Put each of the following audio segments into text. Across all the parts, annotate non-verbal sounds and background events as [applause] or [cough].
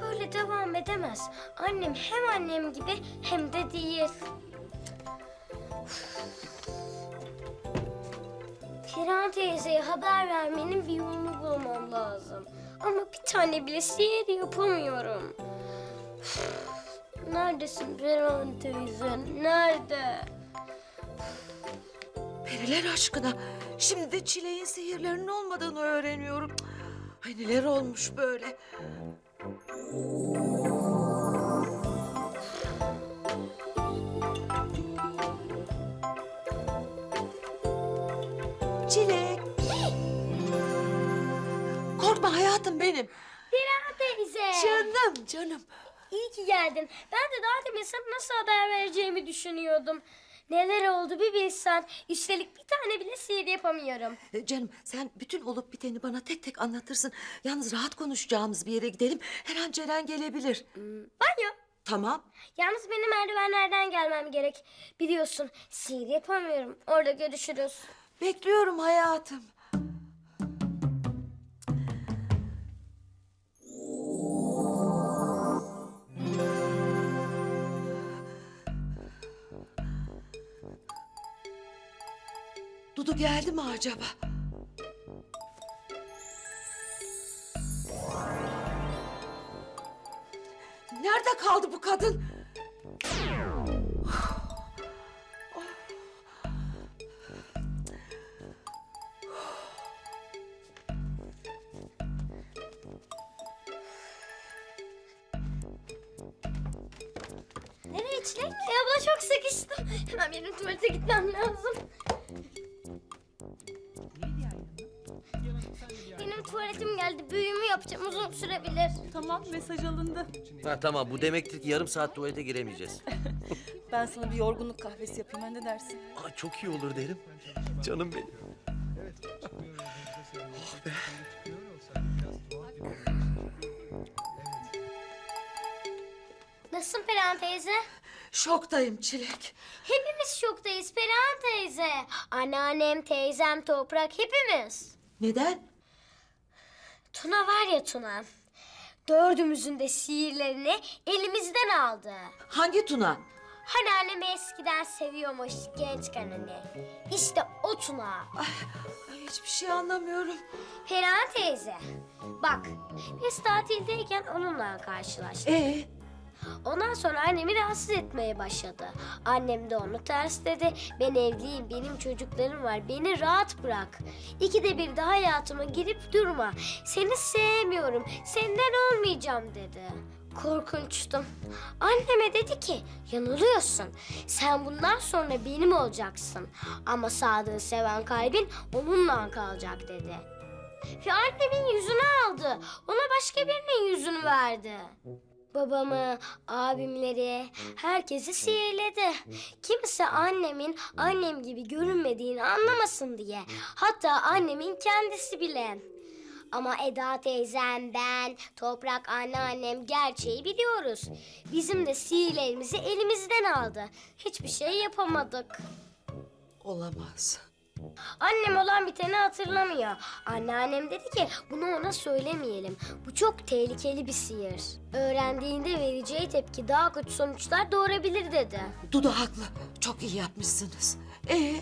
böyle devam edemez. Annem hem annem gibi hem de değil. Perihan teyzeye haber vermenin bir yolunu bulmam lazım. Ama bir tane bile sihir yapamıyorum. Neredesin Perihan teyze? Nerede? Periler aşkına. Şimdi de çileğin sihirlerinin olmadığını öğreniyorum. Ay neler olmuş böyle. Çilek. Korkma hayatım benim. Perihan teyze. Canım canım. İyi ki geldin. Ben de daha demin sana nasıl haber vereceğimi düşünüyordum. Neler oldu bir bilsen. Üstelik bir tane bile sihir yapamıyorum. E, Canım sen bütün olup biteni bana tek tek anlatırsın. Yalnız rahat konuşacağımız bir yere gidelim. Her an Ceren gelebilir. Banyo. Tamam. Yalnız benim merdivenlerden gelmem gerek. Biliyorsun sihir yapamıyorum. Orada görüşürüz. Bekliyorum hayatım. Dudu geldi mi acaba? Nerede kaldı bu kadın? Nereye Çilek? Ya abla çok sıkıştım. Hemen benim tuvalete gitmem lazım. Benim tuvaletim geldi. Büyümü yapacağım. Uzun sürebilir. Tamam mesaj alındı. Ha tamam bu demektir ki yarım saat tuvalete giremeyeceğiz. [laughs] Ben sana bir yorgunluk kahvesi yapayım ha ne dersin? Aa, çok iyi olur derim. Canım benim. Nasılsın Perihan teyze? Şoktayım Çilek. Hepimiz şoktayız Perihan teyze. Anneannem, teyzem, toprak hepimiz. Neden? Tuna var ya Tuna. Dördümüzün de sihirlerini elimizden aldı. Hangi Tuna? Hani annemi eskiden seviyormuş gençken hani. İşte o Tuna. Ay, hiçbir şey anlamıyorum. Perihan teyze. Bak biz tatildeyken onunla karşılaştık. Ee, Ondan sonra annemi rahatsız etmeye başladı. Annem de onu tersledi. Ben evliyim, benim çocuklarım var. Beni rahat bırak. İkide bir de hayatıma girip durma. Seni sevmiyorum, senden olmayacağım dedi. Korkunçtum. Anneme dedi ki, yanılıyorsun. Sen bundan sonra benim olacaksın. Ama Sadık'ı seven kalbin onunla kalacak dedi. Ve annemin yüzünü aldı. Ona başka birinin yüzünü verdi. Babamı, abimleri, herkesi sihirledi. Kimse annemin annem gibi görünmediğini anlamasın diye. Hatta annemin kendisi bile. Ama Eda teyzem, ben, Toprak anneannem gerçeği biliyoruz. Bizim de sihirlerimizi elimizden aldı. Hiçbir şey yapamadık. olamaz. Annem olan biteni hatırlamıyor. Anneannem dedi ki bunu ona söylemeyelim. Bu çok tehlikeli bir sihir. Öğrendiğinde vereceği tepki daha kötü sonuçlar doğurabilir dedi. Dudu haklı. Çok iyi yapmışsınız. Ee,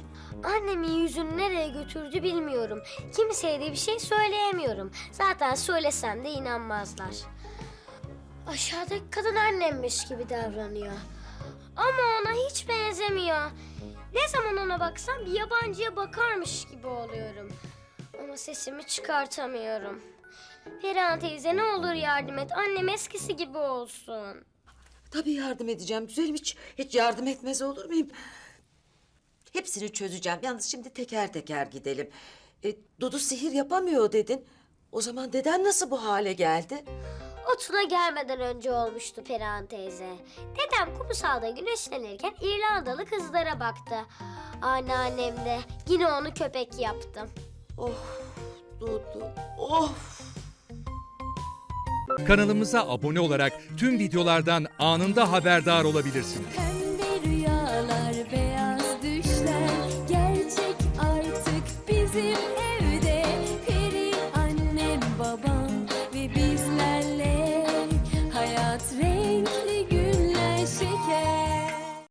Annemin yüzünü nereye götürdü bilmiyorum. Kimseye de bir şey söyleyemiyorum. Zaten söylesem de inanmazlar. Aşağıdaki kadın annemmiş gibi davranıyor. Ama ona hiç benzemiyor. Ne zaman ona baksam bir yabancıya bakarmış gibi oluyorum. Ama sesimi çıkartamıyorum. Perihan teyze ne olur yardım et. Annem eskisi gibi olsun. tabii yardım edeceğim. Güzelim hiç, hiç yardım etmez olur muyum? Hepsini çözeceğim. Yalnız şimdi teker teker gidelim. E, Dudu sihir yapamıyor dedin. O zaman deden nasıl bu hale geldi? Otuna gelmeden önce olmuştu Perihan teyze. Dedem kumsalda güneşlenirken İrlandalı kızlara baktı. Anneannem de yine onu köpek yaptı. Of Dudu, of. Kanalımıza abone olarak tüm videolardan anında haberdar olabilirsiniz.